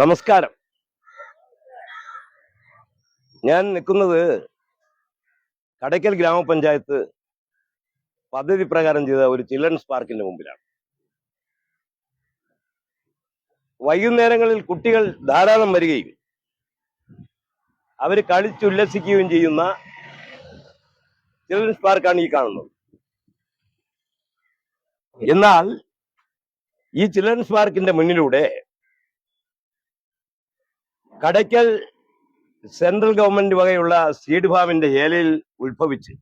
നമസ്കാരം. ഞാൻ നിൽക്കുന്നത് കടയ്ക്കൽ ഗ്രാമപഞ്ചായത്ത് പദ്ധതി പ്രകാരം ചെയ്ത ഒരു ചിൽഡ്രൻസ് പാർക്കിന്റെ മുമ്പിലാണ്. വൈകുന്നേരങ്ങളിൽ കുട്ടികൾ ധാരാളം വരികയും അവർ കളിച്ചുല്ലസിക്കുകയും ചെയ്യുന്ന ചിൽഡ്രൻസ് പാർക്കാണ് ഈ കാണുന്നത്. എന്നാൽ ഈ ചിൽഡ്രൻസ് പാർക്കിന്റെ മുന്നിലൂടെ കടയ്ക്കൽ സെൻട്രൽ ഗവൺമെന്റ് വകയുള്ള സീഡ് ഫാമിന്റെ ഏലയിൽ ഉത്ഭവിച്ച്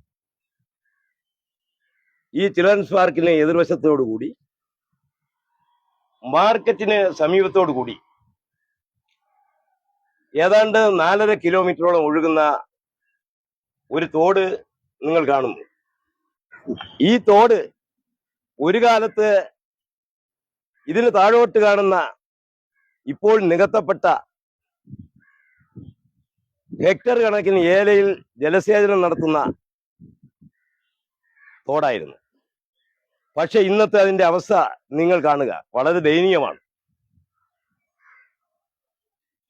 ഈ ചിൽഡ്രൻസ് പാർക്കിന് എതിർവശത്തോടുകൂടി മാർക്കറ്റിന് സമീപത്തോടു കൂടി ഏതാണ്ട് നാലര കിലോമീറ്ററോളം ഒഴുകുന്ന ഒരു തോട് നിങ്ങൾ കാണുന്നു. ഈ തോട് ഒരു കാലത്ത് ഇതിന് താഴോട്ട് കാണുന്ന ഇപ്പോൾ നികത്തപ്പെട്ട ഹെക്ടർ കണക്കിന് ഏലയിൽ ജലസേചനം നടത്തുന്ന തോടായിരുന്നു. പക്ഷെ ഇന്നത്തെ അതിന്റെ അവസ്ഥ നിങ്ങൾ കാണുക വളരെ ദയനീയമാണ്.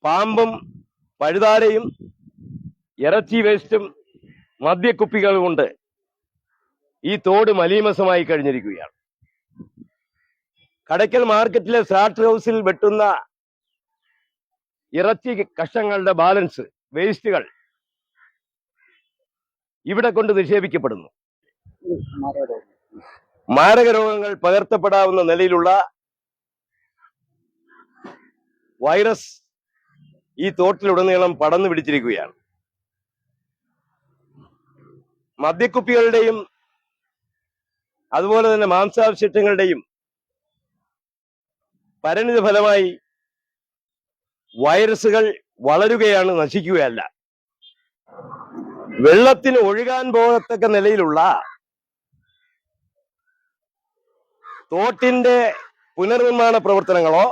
പാമ്പും പഴുതാരയും ഇറച്ചി വേസ്റ്റും മദ്യക്കുപ്പികൾ കൊണ്ട് ഈ തോട് മലീമസമായി കഴിഞ്ഞിരിക്കുകയാണ്. കടയ്ക്കൽ മാർക്കറ്റിലെ സ്റ്റാർട്ടർ ഹൗസിൽ വെട്ടുന്ന ഇറച്ചി കഷങ്ങളുടെ ബാലൻസ് വേസ്റ്റുകൾ ഇവിടെ കൊണ്ട് നിക്ഷേപിക്കപ്പെടുന്നു. മാരക രോഗങ്ങൾ പകർത്തപ്പെടാവുന്ന നിലയിലുള്ള വൈറസ് ഈ തോട്ടിലുടനീളം പടന്നു പിടിച്ചിരിക്കുകയാണ്. മദ്യക്കുപ്പികളുടെയും അതുപോലെ തന്നെ മാംസാവശിഷ്ടങ്ങളുടെയും പരിണിത ഫലമായി വൈറസുകൾ വളരുകയാണ് നശിക്കുകയല്ല. വെള്ളത്തിന് ഒഴുകാൻ പോകത്തക്ക നിലയിലുള്ള തോട്ടിന്റെ പുനർനിർമ്മാണ പ്രവർത്തനങ്ങളോ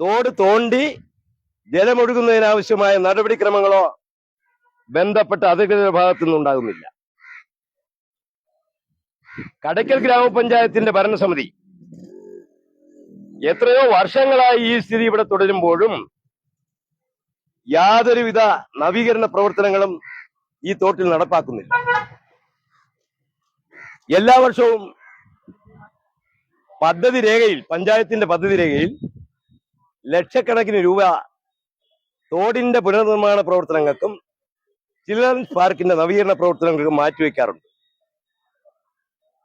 തോട് തോണ്ടി ജലമൊഴുകുന്നതിനാവശ്യമായ നടപടിക്രമങ്ങളോ ബന്ധപ്പെട്ട അധികൃതരുടെ ഭാഗത്തു നിന്നുണ്ടാകുന്നില്ല. കടയ്ക്കൽ ഗ്രാമപഞ്ചായത്തിന്റെ ഭരണസമിതി എത്രയോ വർഷങ്ങളായി ഈ സ്ഥിതി ഇവിടെ തുടരുമ്പോഴും യാതൊരുവിധ നവീകരണ പ്രവർത്തനങ്ങളും ഈ തോട്ടിൽ നടപ്പാക്കുന്നില്ല. എല്ലാ വർഷവും പദ്ധതി രേഖയിൽ പഞ്ചായത്തിന്റെ പദ്ധതി രേഖയിൽ ലക്ഷക്കണക്കിന് രൂപ തോടിന്റെ പുനർനിർമ്മാണ പ്രവർത്തനങ്ങൾക്കും ചിൽഡ്രൻസ് പാർക്കിന്റെ നവീകരണ പ്രവർത്തനങ്ങൾക്കും മാറ്റിവെക്കാറുണ്ട്.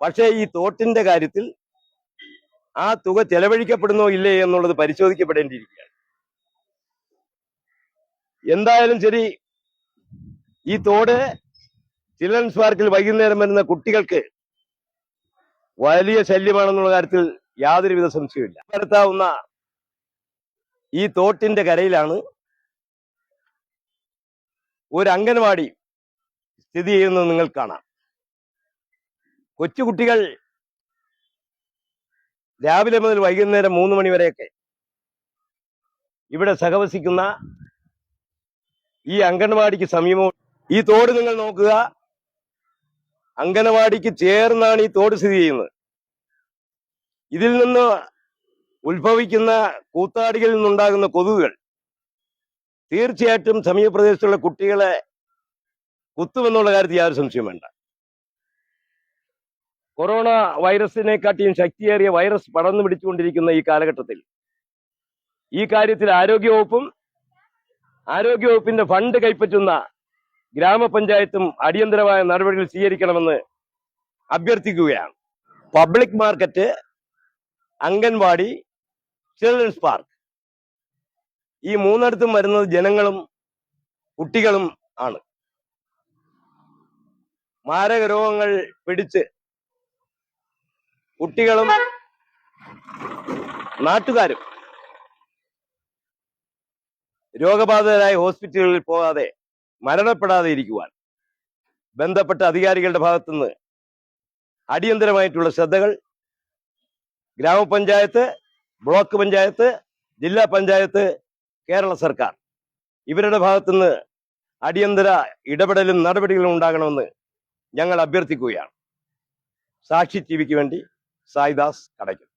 പക്ഷേ ഈ തോട്ടിന്റെ കാര്യത്തിൽ ആ തുക ചെലവഴിക്കപ്പെടുന്നോ ഇല്ലേ എന്നുള്ളത് പരിശോധിക്കപ്പെടേണ്ടിയിരിക്കുകയാണ്. എന്തായാലും ശരി ഈ തോട് ചിൽഡ്രൻസ് പാർക്കിൽ വൈകുന്നേരം വരുന്ന കുട്ടികൾക്ക് വലിയ ശല്യമാണെന്നുള്ള കാര്യത്തിൽ യാതൊരുവിധ സംശയമില്ല വരുത്താവുന്ന ഈ തോട്ടിന്റെ കരയിലാണ് ഒരു അംഗൻവാടി സ്ഥിതി ചെയ്യുന്നത് നിങ്ങൾ കാണാം. കൊച്ചുകുട്ടികൾ രാവിലെ മുതൽ വൈകുന്നേരം മൂന്ന് മണിവരെയൊക്കെ ഇവിടെ സഹവസിക്കുന്ന ഈ അംഗൻവാടിക്ക് സമീപം ഈ തോട് നിങ്ങൾ നോക്കുക. അംഗനവാടിക്ക് ചേർന്നാണ് ഈ തോട് സ്ഥിതി ചെയ്യുന്നത്. ഇതിൽ നിന്ന് ഉത്ഭവിക്കുന്ന കൂത്താടികളിൽ നിന്നുണ്ടാകുന്ന കൊതുകുകൾ തീർച്ചയായിട്ടും സമീപപ്രദേശത്തുള്ള കുട്ടികളെ കുത്തുമെന്നുള്ള കാര്യത്തിൽ യാതൊരു സംശയം വേണ്ട. കൊറോണ വൈറസിനെക്കാട്ടിയും ശക്തിയേറിയ വൈറസ് പടർന്നു പിടിച്ചുകൊണ്ടിരിക്കുന്ന ഈ കാലഘട്ടത്തിൽ ഈ കാര്യത്തിൽ ആരോഗ്യവകുപ്പും ആരോഗ്യവകുപ്പിന്റെ ഫണ്ട് കൈപ്പറ്റുന്ന ഗ്രാമപഞ്ചായത്തും അടിയന്തരമായ നടപടികൾ സ്വീകരിക്കണമെന്ന് അഭ്യർത്ഥിക്കുകയാണ്. Public market anganwadi children's park ഈ മൂന്നിടത്തും വരുന്നത് ജനങ്ങളും കുട്ടികളും ആണ്. മാരക രോഗങ്ങൾ പിടിച്ച് കുട്ടികളും നാട്ടുകാരും രോഗബാധിതരായ ഹോസ്പിറ്റലുകളിൽ പോകാതെ മരണപ്പെടാതെ ഇരിക്കുവാൻ ബന്ധപ്പെട്ട അധികാരികളുടെ ഭാഗത്തുനിന്ന് അടിയന്തരമായിട്ടുള്ള ശ്രദ്ധകൾ ഗ്രാമപഞ്ചായത്ത് ബ്ലോക്ക് പഞ്ചായത്ത് ജില്ലാ പഞ്ചായത്ത് കേരള സർക്കാർ ഇവരുടെ ഭാഗത്തുനിന്ന് അടിയന്തര ഇടപെടലും നടപടികളും ഉണ്ടാകണമെന്ന് ഞങ്ങൾ അഭ്യർത്ഥിക്കുകയാണ്. സാക്ഷി ടി വിക്ക് വേണ്ടി സായിദാസ് കടയ്ക്കൽ.